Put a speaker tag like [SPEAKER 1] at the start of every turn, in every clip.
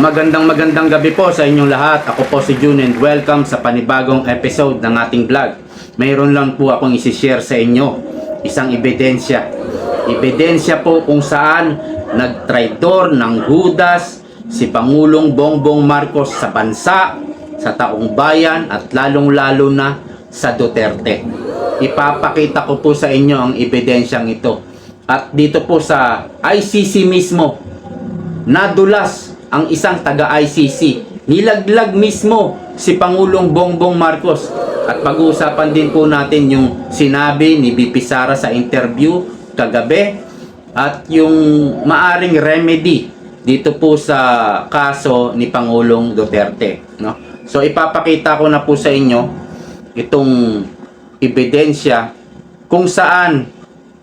[SPEAKER 1] Magandang magandang gabi po sa inyong lahat. Ako po si June and welcome sa panibagong episode ng ating vlog. Mayroon lang po akong isi-share sa inyo. Isang ebidensya. Ebidensya po kung saan nagtraidor ng Judas si Pangulong Bongbong Marcos sa bansa, sa taong bayan at lalong-lalo na sa Duterte. Ipapakita ko po sa inyo ang ebidensyang ito. At dito po sa ICC mismo, nadulas ang isang taga-ICC. Nilaglag mismo si Pangulong Bongbong Marcos. At pag-uusapan din po natin yung sinabi ni BP Sara sa interview kagabi at yung maaring remedy dito po sa kaso ni Pangulong Duterte. No? So ipapakita ko na po sa inyo itong ebidensya kung saan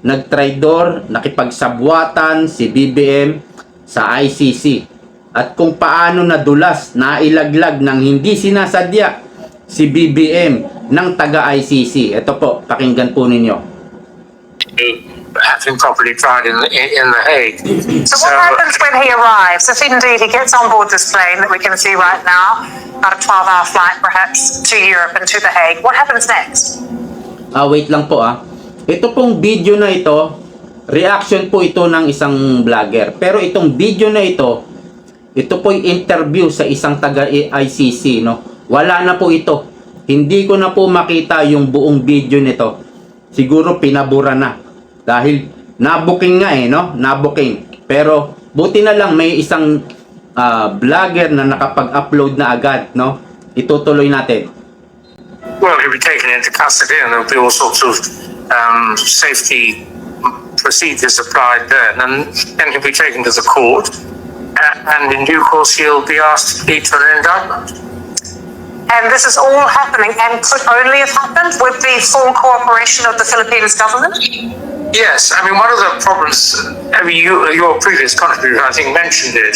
[SPEAKER 1] nagtraidor, nakipagsabwatan si BBM sa ICC at kung paano nadulas, nailaglag ng hindi sinasadya si BBM ng taga-ICC. Ito po, pakinggan po ninyo.
[SPEAKER 2] have him properly tried in the, in the Hague.
[SPEAKER 3] So what happens when he arrives? If indeed he gets on board this plane that we can see right now, about a 12-hour flight perhaps to Europe and to The Hague, what happens next?
[SPEAKER 1] Ah, wait lang po ah. Ito pong video na ito, reaction po ito ng isang vlogger. Pero itong video na ito, ito po interview sa isang taga ICC, no? Wala na po ito. Hindi ko na po makita yung buong video nito. Siguro pinabura na. Dahil nabuking nga eh, no? Nabuking. Pero buti na lang may isang ah, vlogger na nakapag-upload na agad, no? Itutuloy natin.
[SPEAKER 2] Well, he'll be taken into custody and there'll be all sorts of um, safety procedures applied there. And then he'll be taken to the court. Uh, and in due course, he'll be asked to plead for an indictment.
[SPEAKER 3] And this is all happening and could only have happened with the full cooperation of the Philippines government?
[SPEAKER 2] Yes, I mean, one of the problems, I mean, you, your previous contributor, I think, mentioned it.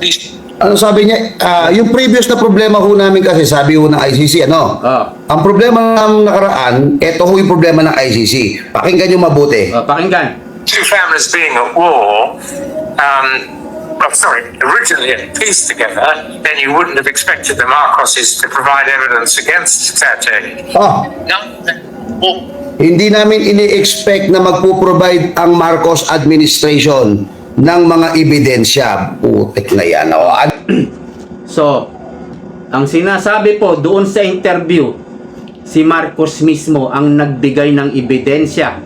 [SPEAKER 2] These
[SPEAKER 4] Ano sabi niya, ah, yung previous na problema ho namin kasi sabi ho ng ICC, ano?
[SPEAKER 1] Ah.
[SPEAKER 4] Ang problema ng nakaraan, ito ho yung problema ng ICC. Pakinggan nyo mabuti.
[SPEAKER 1] Ah, pakinggan.
[SPEAKER 2] two families being at war, um, well, sorry, originally at peace together, then you wouldn't have expected the Marcoses to provide evidence against Tate.
[SPEAKER 4] Oh,
[SPEAKER 2] No. Well,
[SPEAKER 4] hindi namin ini-expect na magpo-provide ang Marcos administration ng mga ebidensya. Putik na yan. Oh.
[SPEAKER 1] So, ang sinasabi po doon sa interview, si Marcos mismo ang nagbigay ng ebidensya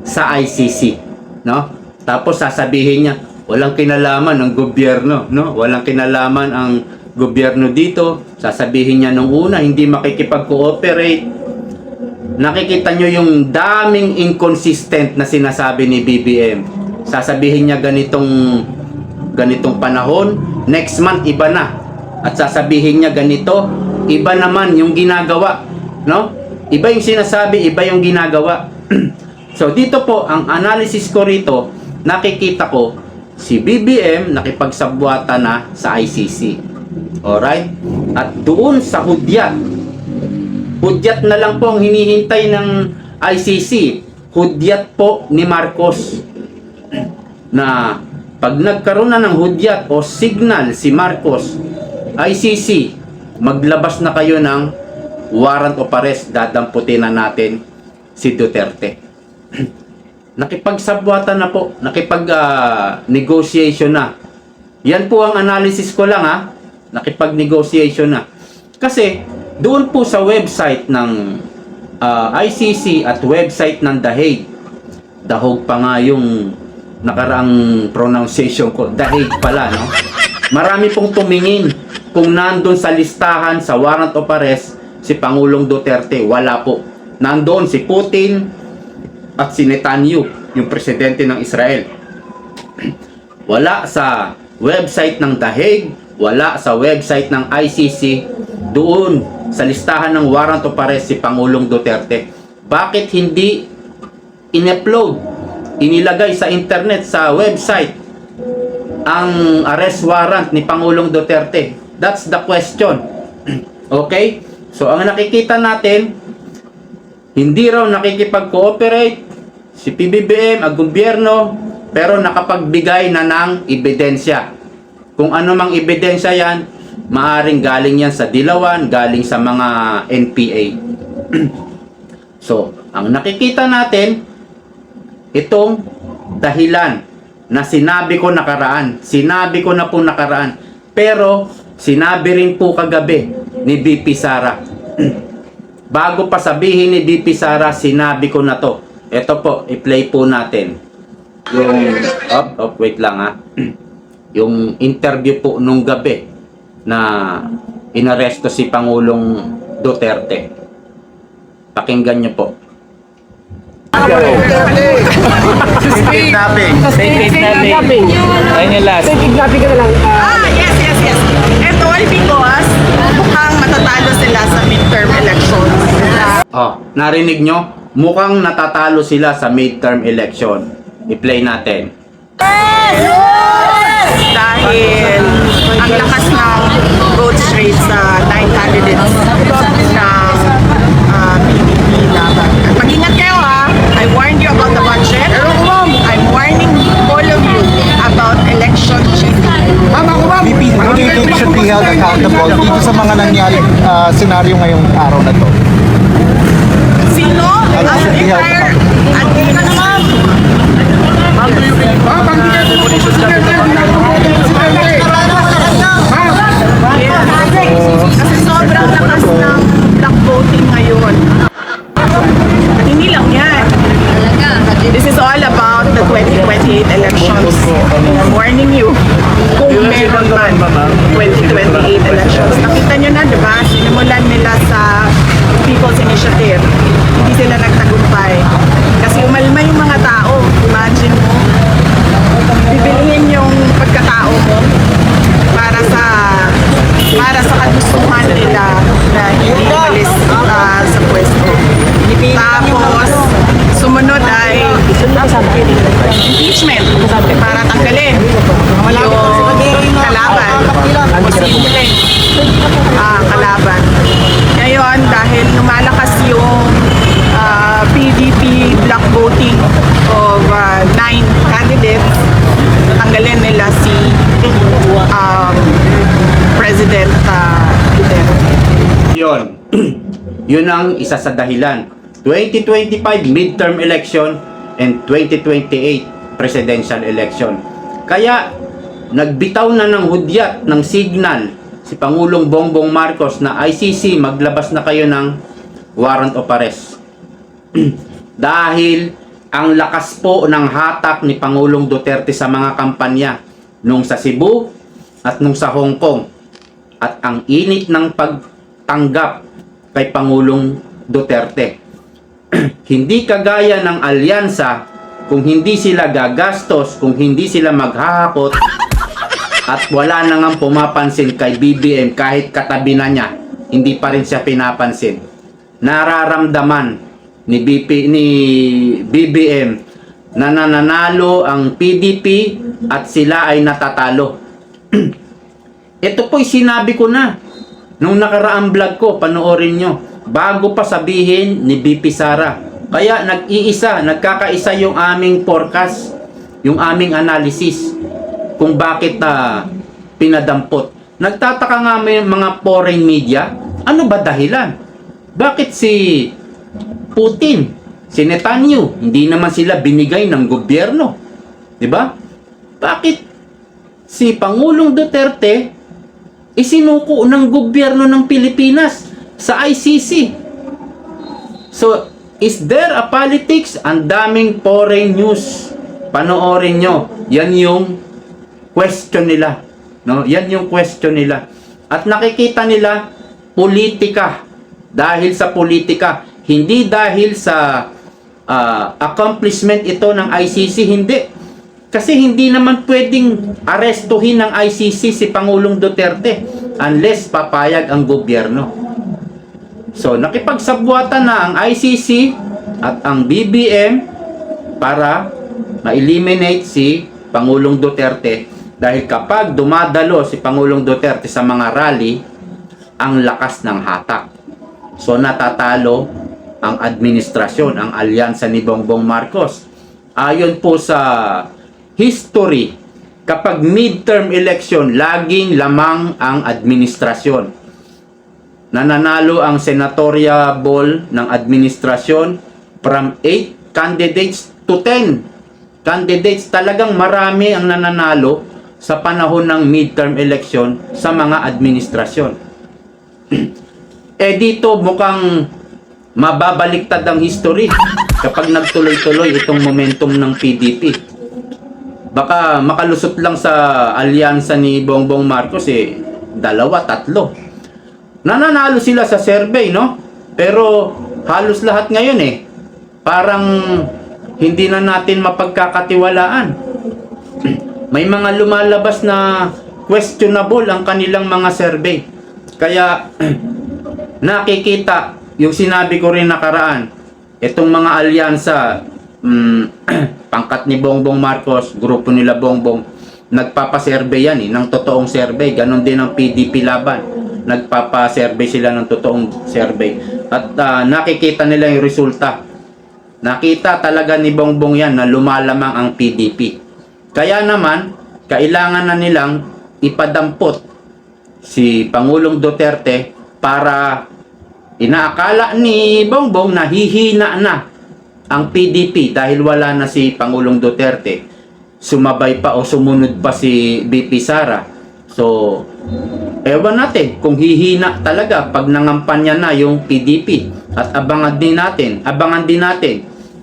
[SPEAKER 1] sa ICC, no? Tapos sasabihin niya, walang kinalaman ng gobyerno, no? Walang kinalaman ang gobyerno dito. Sasabihin niya nung una hindi makikipag-cooperate. Nakikita nyo yung daming inconsistent na sinasabi ni BBM. Sasabihin niya ganitong ganitong panahon, next month iba na. At sasabihin niya ganito, iba naman yung ginagawa, no? Iba yung sinasabi, iba yung ginagawa. so dito po ang analysis ko rito, nakikita ko si BBM nakipagsabwata na sa ICC. Alright? At doon sa hudyat, hudyat na lang po ang hinihintay ng ICC. Hudyat po ni Marcos na pag nagkaroon na ng hudyat o signal si Marcos, ICC, maglabas na kayo ng warrant of arrest, dadamputin na natin si Duterte. Nakipagsabwatan na po, nakipag-negotiation na. Yan po ang analysis ko lang ha, nakipag-negotiation na. Kasi doon po sa website ng ah, ICC at website ng The Hague, dahog pa nga yung nakaraang pronunciation ko. Dahig pala, no? Marami pong tumingin kung nandun sa listahan sa warrant of arrest si Pangulong Duterte. Wala po. Nandoon si Putin at si Netanyahu, yung presidente ng Israel. Wala sa website ng The Hague, wala sa website ng ICC, doon sa listahan ng warrant of arrest si Pangulong Duterte. Bakit hindi in-upload inilagay sa internet sa website ang arrest warrant ni Pangulong Duterte. That's the question. okay? So ang nakikita natin hindi raw nakikipag-cooperate si PBBM, ang gobyerno, pero nakapagbigay na ng ebidensya. Kung ano mang ebidensya yan, maaring galing yan sa Dilawan, galing sa mga NPA. so, ang nakikita natin, itong dahilan na sinabi ko nakaraan. Sinabi ko na po nakaraan. Pero, sinabi rin po kagabi ni BP Sara. Bago pa sabihin ni BP Sara, sinabi ko na to. Ito po, i-play po natin. Yung, op, op, wait lang ha. Yung interview po nung gabi na inaresto si Pangulong Duterte. Pakinggan niyo po.
[SPEAKER 5] Kidnapping. Kidnapping. Ayun yung last.
[SPEAKER 6] Ah, yes, yes, yes. Ito ay because mukhang matatalo sila sa midterm elections.
[SPEAKER 1] Oh, narinig nyo? Mukhang natatalo sila sa midterm election. I-play natin.
[SPEAKER 6] Dahil ang lakas ng vote rate sa nine candidates ng uh, PDP laban. At mag-ingat kayo ha. I warned you about the budget. I'm warning all of you about election cheating.
[SPEAKER 5] VP, how do you think should be held accountable dito sa mga nangyaring uh, senaryo ngayong araw na to?
[SPEAKER 6] Warning you, kung meron man 2028 elections. Nakita nyo na, di ba? Sinimulan nila sa People's Initiative. Hindi sila nagtagumpay. Kasi umalma yung mga tao. Imagine mo, bibilihin yung pagkatao mo para sa para sa kagustuhan nila na hindi umalis ah, sa pwesto. Tapos, sumunod ay impeachment para tanggalin yung kalaban. Posible ah, kalaban. Ngayon, dahil lumalakas yung ah, PDP block voting of ah, nine candidates, tanggalin nila si um, President ah, Duterte.
[SPEAKER 1] Yun. Yun ang isa sa dahilan. 2025 midterm election and 2028 presidential election. Kaya nagbitaw na ng hudyat ng signal si Pangulong Bongbong Marcos na ICC maglabas na kayo ng warrant of arrest. Dahil ang lakas po ng hatak ni Pangulong Duterte sa mga kampanya nung sa Cebu at nung sa Hong Kong at ang init ng pagtanggap kay Pangulong Duterte. hindi kagaya ng alyansa kung hindi sila gagastos, kung hindi sila maghahakot at wala na nga pumapansin kay BBM kahit katabi na niya, hindi pa rin siya pinapansin. Nararamdaman ni BP ni BBM na nananalo ang PDP at sila ay natatalo. Ito po'y sinabi ko na nung nakaraang vlog ko, panoorin nyo, bago pa sabihin ni BP Sara. Kaya nag-iisa, nagkakaisa yung aming forecast, yung aming analysis kung bakit na pinadampot. Nagtataka nga may mga foreign media, ano ba dahilan? Bakit si Putin, si Netanyahu, hindi naman sila binigay ng gobyerno? 'Di ba? Bakit si Pangulong Duterte isinuko ng gobyerno ng Pilipinas sa ICC. So, is there a politics? Ang daming foreign news. Panoorin nyo. Yan yung question nila. No? Yan yung question nila. At nakikita nila politika. Dahil sa politika. Hindi dahil sa ah, accomplishment ito ng ICC. Hindi. Kasi hindi naman pwedeng arestuhin ng ICC si Pangulong Duterte unless papayag ang gobyerno. So, nakipagsabwatan na ang ICC at ang BBM para ma-eliminate si Pangulong Duterte dahil kapag dumadalo si Pangulong Duterte sa mga rally, ang lakas ng hatak. So, natatalo ang administrasyon, ang alyansa ni Bongbong Marcos. Ayon po sa history kapag midterm election, laging lamang ang administrasyon. Nananalo ang senatorial ng administrasyon from 8 candidates to 10 candidates. Talagang marami ang nananalo sa panahon ng midterm election sa mga administrasyon. eh dito mukhang mababaliktad ang history kapag nagtuloy-tuloy itong momentum ng PDP. Baka makalusot lang sa alyansa ni Bongbong Marcos eh, dalawa, tatlo. Nananalo sila sa survey, no? Pero halos lahat ngayon eh, parang hindi na natin mapagkakatiwalaan. May mga lumalabas na questionable ang kanilang mga survey. Kaya nakikita yung sinabi ko rin nakaraan, itong mga alyansa, mm, pangkat ni Bongbong Marcos, grupo nila Bongbong, nagpapasurvey yan eh, ng totoong survey. Ganon din ang PDP laban. Nagpapasurvey sila ng totoong survey. At ah, nakikita nila yung resulta. Nakita talaga ni Bongbong yan na lumalamang ang PDP. Kaya naman, kailangan na nilang ipadampot si Pangulong Duterte para inaakala ni Bongbong na hihina na ang PDP dahil wala na si Pangulong Duterte. Sumabay pa o sumunod pa si BP Sara. So, ewan natin kung hihina talaga pag nangampanya na yung PDP. At abangan din natin, abangan din natin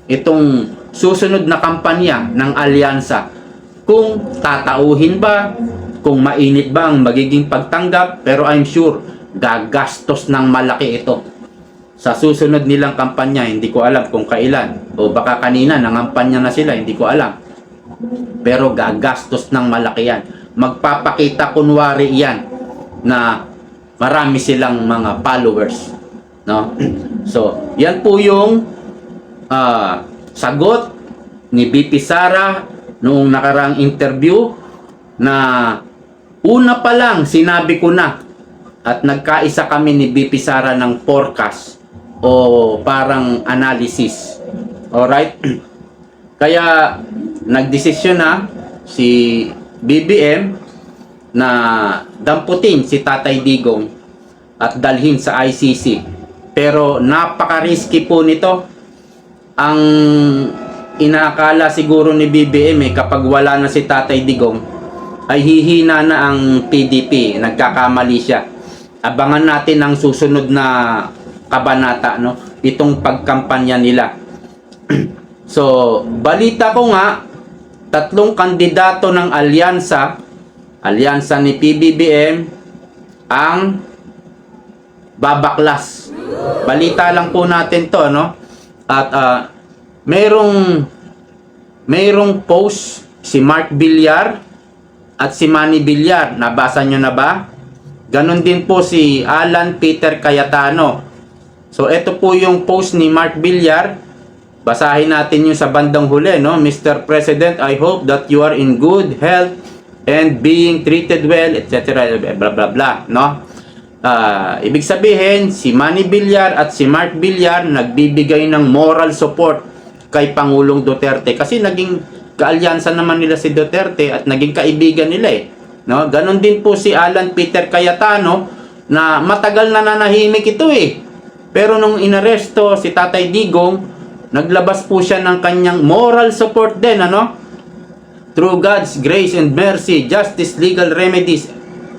[SPEAKER 1] itong susunod na kampanya ng alyansa. Kung tatauhin ba, kung mainit ba ang magiging pagtanggap, pero I'm sure gagastos ng malaki ito. Sa susunod nilang kampanya, hindi ko alam kung kailan. O baka kanina, nangampanya na sila, hindi ko alam. Pero gagastos ng malaki yan. Magpapakita kunwari yan na marami silang mga followers. No? So, yan po yung ah, sagot ni BP Sara noong nakarang interview na una pa lang sinabi ko na at nagkaisa kami ni BP Sara ng forecast o parang analysis. Alright? Kaya nagdesisyon na si BBM na damputin si Tatay Digong at dalhin sa ICC. Pero napaka-risky po nito. Ang inaakala siguro ni BBM eh, kapag wala na si Tatay Digong, ay hihina na ang PDP. Nagkakamali siya. Abangan natin ang susunod na kabanata, no? Itong pagkampanya nila. so, balita ko nga, tatlong kandidato ng alyansa, alyansa ni PBBM, ang babaklas. Balita lang po natin to, no? At ah, merong merong post si Mark Villar at si Manny Villar. Nabasa nyo na ba? Ganon din po si Alan Peter Cayetano. So, ito po yung post ni Mark Villar. Basahin natin yung sa bandang huli, no? Mr. President, I hope that you are in good health and being treated well, etc. Blah, blah, blah, no? Ah, ibig sabihin, si Manny Villar at si Mark Villar nagbibigay ng moral support kay Pangulong Duterte kasi naging kaalyansa naman nila si Duterte at naging kaibigan nila eh. No? Ganon din po si Alan Peter Cayetano na matagal na nanahimik ito eh. Pero nung inaresto si Tatay Digong, naglabas po siya ng kanyang moral support din, ano? Through God's grace and mercy, justice, legal remedies,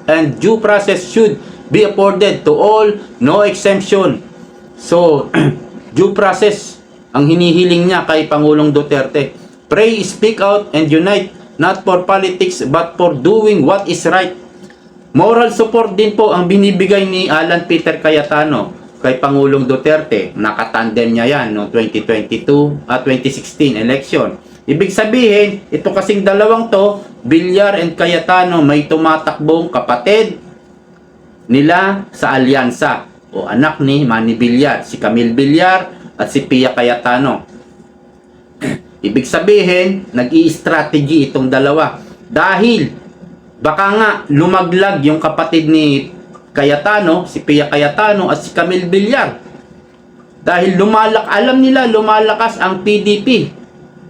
[SPEAKER 1] and due process should be afforded to all, no exemption. So, due process ang hinihiling niya kay Pangulong Duterte. Pray, speak out, and unite, not for politics, but for doing what is right. Moral support din po ang binibigay ni Alan Peter Cayetano kay Pangulong Duterte. Nakatandem niya yan no 2022 at 2016 election. Ibig sabihin, ito kasing dalawang to, Villar and Cayetano, may tumatakbong kapatid nila sa alyansa o anak ni Manny Villar, si Camille Villar at si Pia Cayetano. Ibig sabihin, nag-i-strategy itong dalawa. Dahil, baka nga lumaglag yung kapatid ni Cayetano, si Pia Cayetano at si Camille Villar. Dahil lumalak, alam nila lumalakas ang PDP.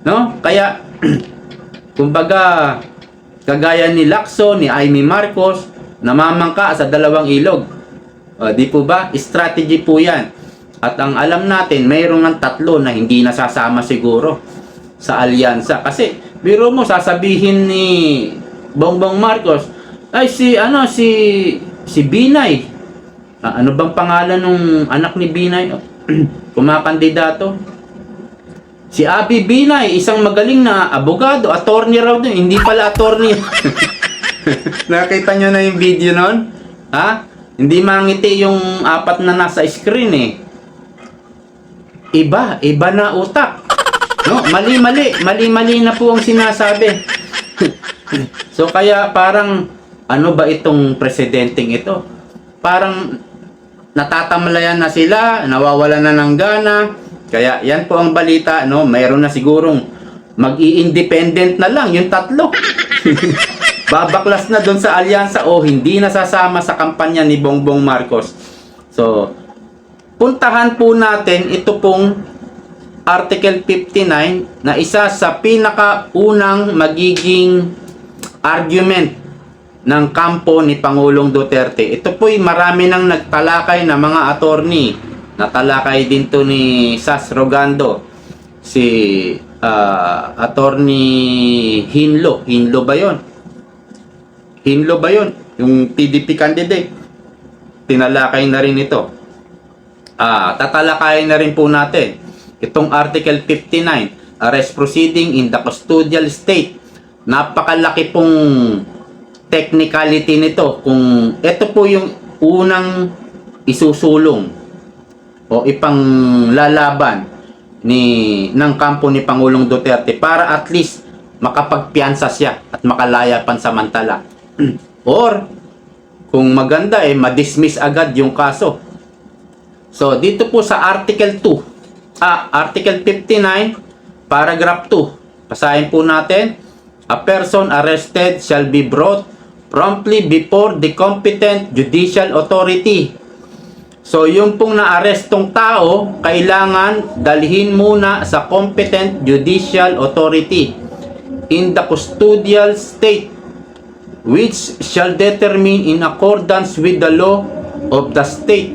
[SPEAKER 1] No? Kaya, kumbaga, Kagaya ni Lacson, ni Amy Marcos, namamangka sa dalawang ilog. O, di po ba? Strategy po yan. At ang alam natin, mayroong ng tatlo na hindi nasasama siguro sa alyansa. Kasi, biro mo, sasabihin ni Bongbong Marcos, ay si, ano, si, si Binay. Ah, ano bang pangalan ng anak ni Binay? Kumakandidato? Si Abi Binay, isang magaling na abogado, attorney raw din. Hindi pala attorney. Nakita nyo na yung video nun? Ha? Hindi mangiti yung apat na nasa screen eh. Iba, iba na utak. No, mali-mali, mali-mali na po ang sinasabi. so kaya parang ano ba itong presidenteng ito? Parang natatamlayan na sila, nawawala na ng gana. Kaya yan po ang balita, no? Mayroon na sigurong mag-i-independent na lang yung tatlo. Babaklas na doon sa alyansa o hindi nasasama sa kampanya ni Bongbong Marcos. So, puntahan po natin ito pong Article 59 na isa sa pinakaunang magiging argument ng kampo ni Pangulong Duterte. Ito po'y marami nang nagtalakay na mga attorney. Natalakay din to ni Sas Rogando. Si ah, attorney Hinlo. Hinlo ba yon? Hinlo ba yon? Yung PDP candidate. Tinalakay na rin ito. Ah, tatalakayin na rin po natin itong Article 59, arrest proceeding in the custodial state. Napakalaki pong technicality nito kung ito po yung unang isusulong o ipang lalaban ni ng kampo ni Pangulong Duterte para at least makapagpiansa siya at makalaya pansamantala. Or kung maganda eh madismiss agad yung kaso. So dito po sa Article 2, ah Article 59, paragraph 2. Basahin po natin. A person arrested shall be brought promptly before the competent judicial authority. So, yung pong naarestong tao, kailangan dalhin muna sa competent judicial authority in the custodial state which shall determine in accordance with the law of the state.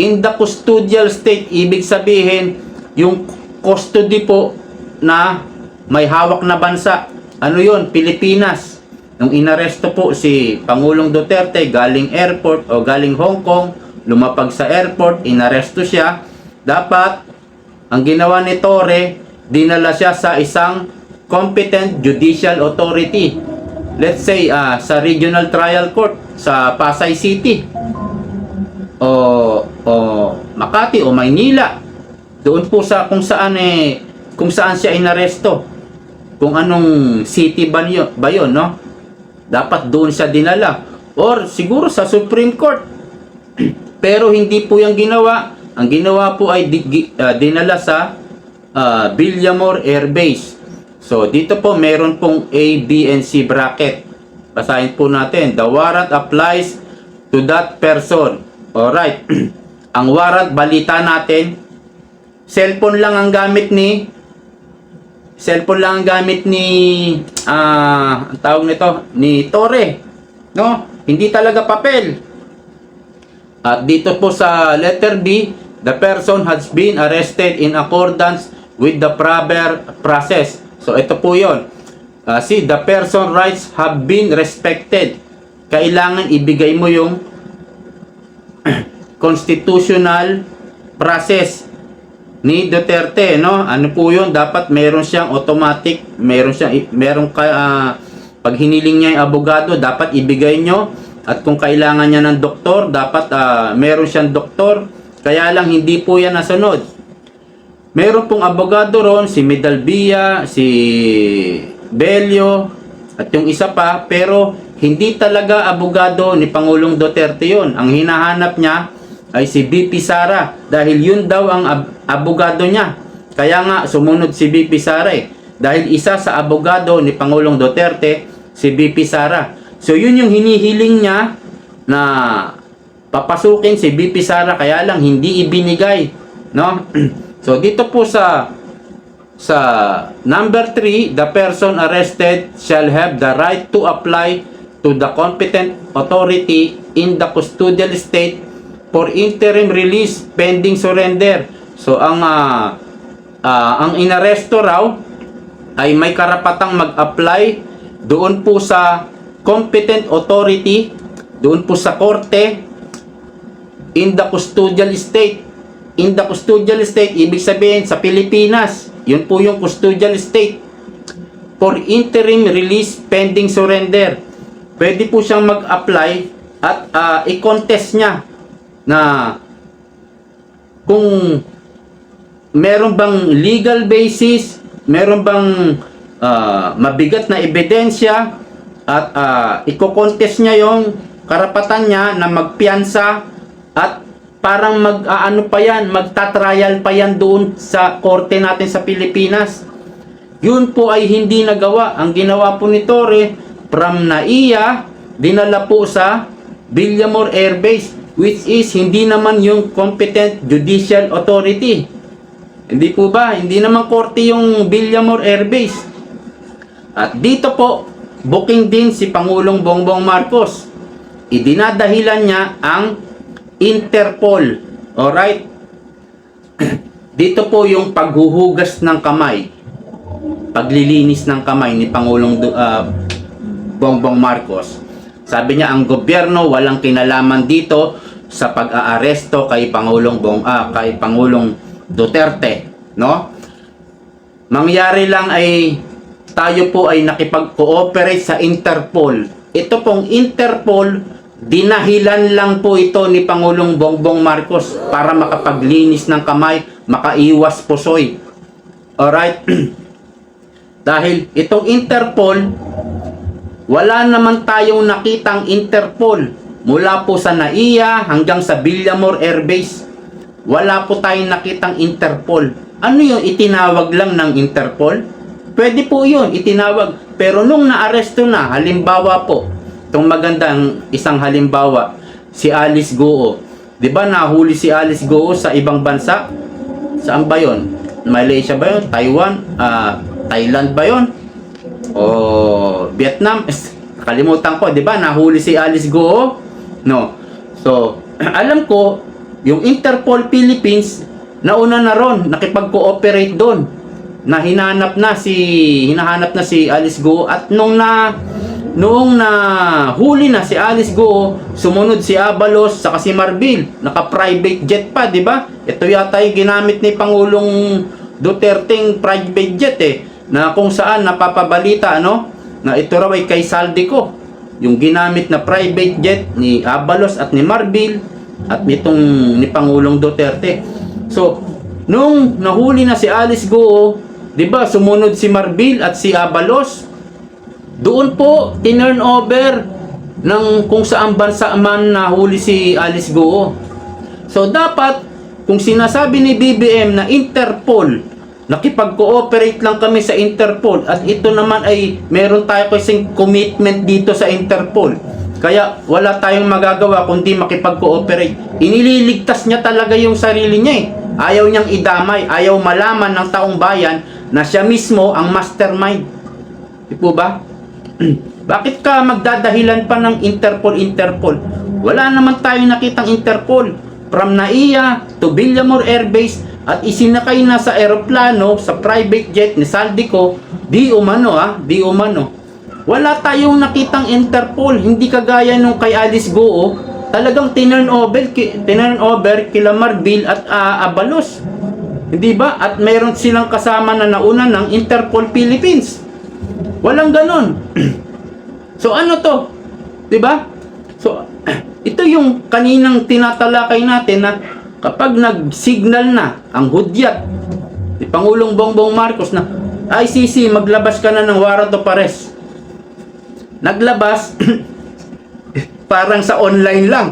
[SPEAKER 1] In the custodial state, ibig sabihin, yung custody po na may hawak na bansa. Ano yon Pilipinas. Nung inaresto po si Pangulong Duterte galing airport o galing Hong Kong, lumapag sa airport, inaresto siya, dapat ang ginawa ni Torre, dinala siya sa isang competent judicial authority. Let's say ah, sa Regional Trial Court sa Pasay City o o Makati o Maynila. Doon po sa kung saan eh kung saan siya inaresto. Kung anong city ba yun, ba yun no? Dapat doon siya dinala. Or siguro sa Supreme Court. Pero hindi po yung ginawa. Ang ginawa po ay di, ah, dinala sa uh, Villamor Air Base. So dito po meron pong A, B, and C bracket. Basahin po natin. The warrant applies to that person. Alright. ang warrant, balita natin. Cellphone lang ang gamit ni cellphone lang ang gamit ni ah ang tawag nito ni Torre no? Hindi talaga papel. At dito po sa letter B the person has been arrested in accordance with the proper process. So ito po yon Ah, see the person rights have been respected. Kailangan ibigay mo yung constitutional process ni Duterte, no? Ano po 'yun? Dapat meron siyang automatic, meron siyang meron ka ah, pag hiniling niya yung abogado, dapat ibigay nyo at kung kailangan niya ng doktor, dapat ah, meron siyang doktor. Kaya lang hindi po 'yan nasunod. Meron pong abogado ron, si Medalbia, si Belio, at yung isa pa, pero hindi talaga abogado ni Pangulong Duterte yon. Ang hinahanap niya ay si BP Sara dahil yun daw ang ab- abogado niya. Kaya nga sumunod si BP Sara eh. Dahil isa sa abogado ni Pangulong Duterte, si BP Sara. So yun yung hinihiling niya na papasukin si BP Sara kaya lang hindi ibinigay, no? so dito po sa sa number 3, the person arrested shall have the right to apply to the competent authority in the custodial state for interim release pending surrender. So ang ah, ah, ang inaresto raw ay may karapatang mag-apply doon po sa competent authority, doon po sa korte in the custodial state. In the custodial state, ibig sabihin sa Pilipinas, yun po yung custodial state for interim release pending surrender. Pwede po siyang mag-apply at ah, i-contest niya na kung meron bang legal basis, meron bang ah, mabigat na ebidensya at uh, iko-contest niya yung karapatan niya na magpiyansa at parang mag-aano pa yan, magtatrial pa yan doon sa korte natin sa Pilipinas. Yun po ay hindi nagawa. Ang ginawa po ni Torre, from NAIA, dinala po sa Villamor Air Base, which is hindi naman yung competent judicial authority. Hindi po ba? Hindi naman korte yung Villamor Air Base. At dito po, booking din si Pangulong Bongbong Marcos. Idinadahilan niya ang Interpol. Alright? Dito po yung paghuhugas ng kamay. Paglilinis ng kamay ni Pangulong ah, Bongbong Marcos. Sabi niya ang gobyerno walang kinalaman dito sa pag-aaresto kay Pangulong Bong ah, kay Pangulong Duterte, no? Mangyari lang ay tayo po ay nakipag-cooperate sa Interpol. Ito pong Interpol, dinahilan lang po ito ni Pangulong Bongbong Marcos para makapaglinis ng kamay, makaiwas pusoy. Alright? Dahil itong Interpol, wala naman tayong nakitang Interpol mula po sa NAIA hanggang sa Villamor Air Base. Wala po tayong nakitang Interpol. Ano yung itinawag lang ng Interpol? Pwede po yun, itinawag. Pero nung naaresto na, halimbawa po, itong magandang isang halimbawa, si Alice Goo. Di ba nahuli si Alice Goo sa ibang bansa? Saan ba yon? Malaysia ba yun? Taiwan? Ah, Thailand ba yon? O Vietnam? Kalimutan ko, di ba? Nahuli si Alice Goo? No. So, alam ko, yung Interpol Philippines, nauna na ron, nakipag-cooperate doon. Na hinanap na si hinahanap na si Alice Go at nung na noong na huli na si Alice Go, sumunod si Abalos sa si Marbil, naka-private jet pa, di ba? Ito yata yung ginamit ni Pangulong Duterte private jet eh, na kung saan napapabalita ano, na ito raw ay kay Saldico, yung ginamit na private jet ni Abalos at ni Marbil at nitong ni Pangulong Duterte. So, nung nahuli na si Alice Goo, 'di ba, sumunod si Marbil at si Abalos. Doon po tinurn over ng kung saan bansa man nahuli si Alice Goo. So dapat kung sinasabi ni BBM na Interpol nakipag-cooperate lang kami sa Interpol at ito naman ay meron tayo kasing commitment dito sa Interpol. Kaya wala tayong magagawa kundi makipag-cooperate. Inililigtas niya talaga yung sarili niya eh. Ayaw niyang idamay, ayaw malaman ng taong bayan na siya mismo ang mastermind. Di po ba? Bakit ka magdadahilan pa ng Interpol, Interpol? Wala naman tayong nakitang Interpol. From NAIA to Villamor Air Base at isinakay na sa eroplano sa private jet ni Saldico, di umano ah, di umano. Wala tayong nakitang Interpol, hindi kagaya nung kay Alice Goo, talagang tinurn over, ki, tinurn over kila Marbil at ah, Abalos. Hindi ba? At mayroon silang kasama na nauna ng Interpol Philippines. Walang ganon. so ano to? 'Di ba? So ito yung kaninang tinatalakay natin na kapag nag-signal na ang hudyat ni Pangulong Bongbong Marcos na ICC maglabas ka na ng warrant of arrest. Naglabas parang sa online lang.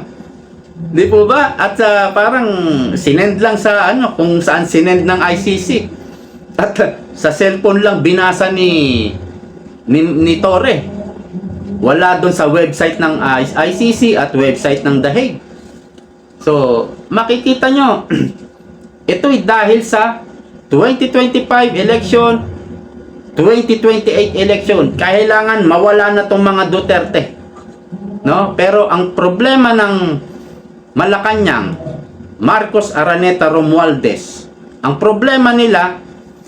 [SPEAKER 1] Di po ba? At ah, parang sinend lang sa ano, kung saan sinend ng ICC. At ah, sa cellphone lang binasa ni ni, ni Torre. Wala doon sa website ng I- ICC at website ng The Hague. So, makikita nyo, ito'y dahil sa 2025 election, 2028 election, kailangan mawala na tong mga Duterte. No? Pero ang problema ng Malacanang, Marcos Araneta Romualdez, ang problema nila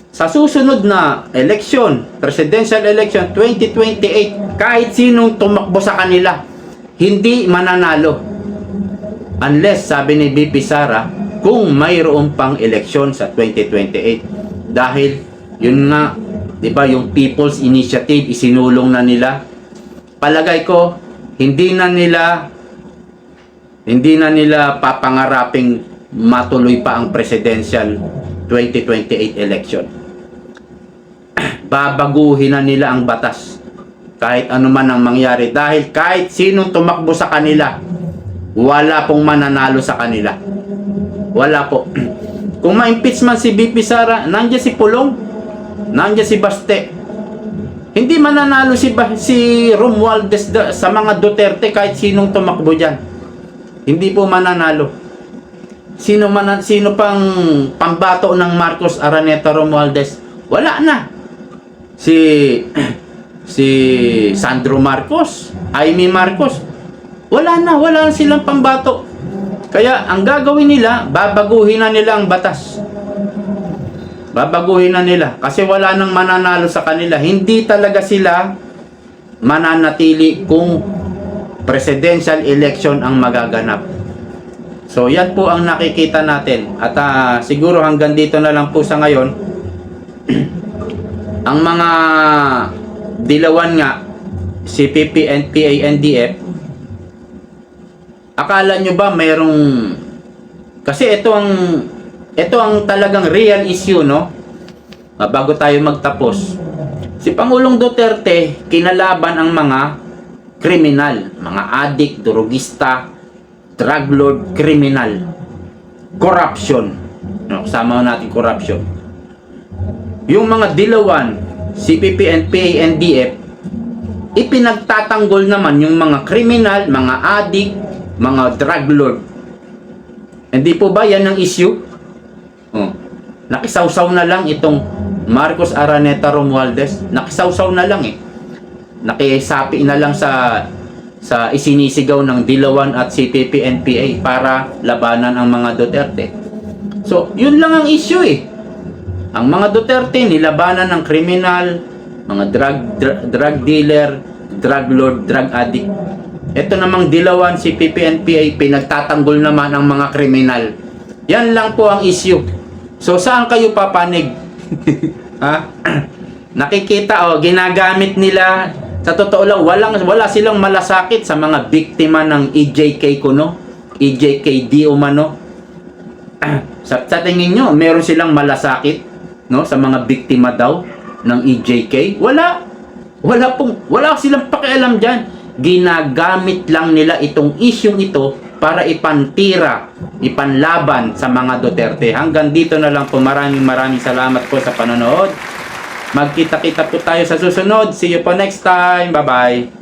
[SPEAKER 1] sa susunod na election, presidential election 2028, kahit sinong tumakbo sa kanila, hindi mananalo. Unless, sabi ni BP Sara, kung mayroon pang eleksyon sa 2028. Dahil, yun nga, di ba, yung People's Initiative, isinulong na nila. Palagay ko, hindi na nila, hindi na nila papangaraping matuloy pa ang presidential 2028 election. Babaguhin na nila ang batas. Kahit ano man ang mangyari. Dahil kahit sinong tumakbo sa kanila, wala pong mananalo sa kanila. Wala po. Kung ma-impeach man si BP Sara, nandiyan si Pulong, nandiyan si Baste. Hindi mananalo si, si Romualdez sa mga Duterte kahit sinong tumakbo dyan. Hindi po mananalo. Sino man sino pang pambato ng Marcos Araneta Romualdez? Wala na. Si si Sandro Marcos, Amy Marcos, wala na, wala na silang pambato. Kaya ang gagawin nila, babaguhin na nila ang batas. Babaguhin na nila kasi wala nang mananalo sa kanila. Hindi talaga sila mananatili kung presidential election ang magaganap. So yan po ang nakikita natin. At ah, siguro hanggang dito na lang po sa ngayon. ang mga dilawan nga si PP, NPA, NDF akala nyo ba mayroong kasi ito ang ito ang talagang real issue no? Ah, bago tayo magtapos. Si Pangulong Duterte kinalaban ang mga kriminal mga adik, durugista drug lord, criminal. Corruption. No, sama natin corruption. Yung mga dilawan CPP, NPA, NDF ipinagtatanggol naman yung mga kriminal, mga adik, mga drug lord. Hindi po ba yan ang issue? Oh. Nakisawsaw na lang itong Marcos Araneta Romualdez. Nakisawsaw na lang eh. Nakisapi na lang sa sa isinisigaw ng Dilawan at CPP NPA para labanan ang mga Duterte. So, yun lang ang issue eh. Ang mga Duterte nilabanan ng kriminal, mga drug dr- drug dealer, drug lord, drug addict. Ito namang dilawan si PPNPA pinagtatanggol naman ang mga kriminal. Yan lang po ang issue. So saan kayo papanig? ha? Nakikita oh, ginagamit nila sa totoo lang walang wala silang malasakit sa mga biktima ng EJK kuno, EJK di umano. sa, sa tingin nyo, meron silang malasakit no sa mga biktima daw ng EJK? Wala. Wala pong wala silang pakialam diyan. Ginagamit lang nila itong isyung ito para ipantira, ipanlaban sa mga Duterte. Hanggang dito na lang po. Maraming maraming salamat po sa panonood. Magkita-kita po tayo sa susunod. See you po next time. Bye-bye.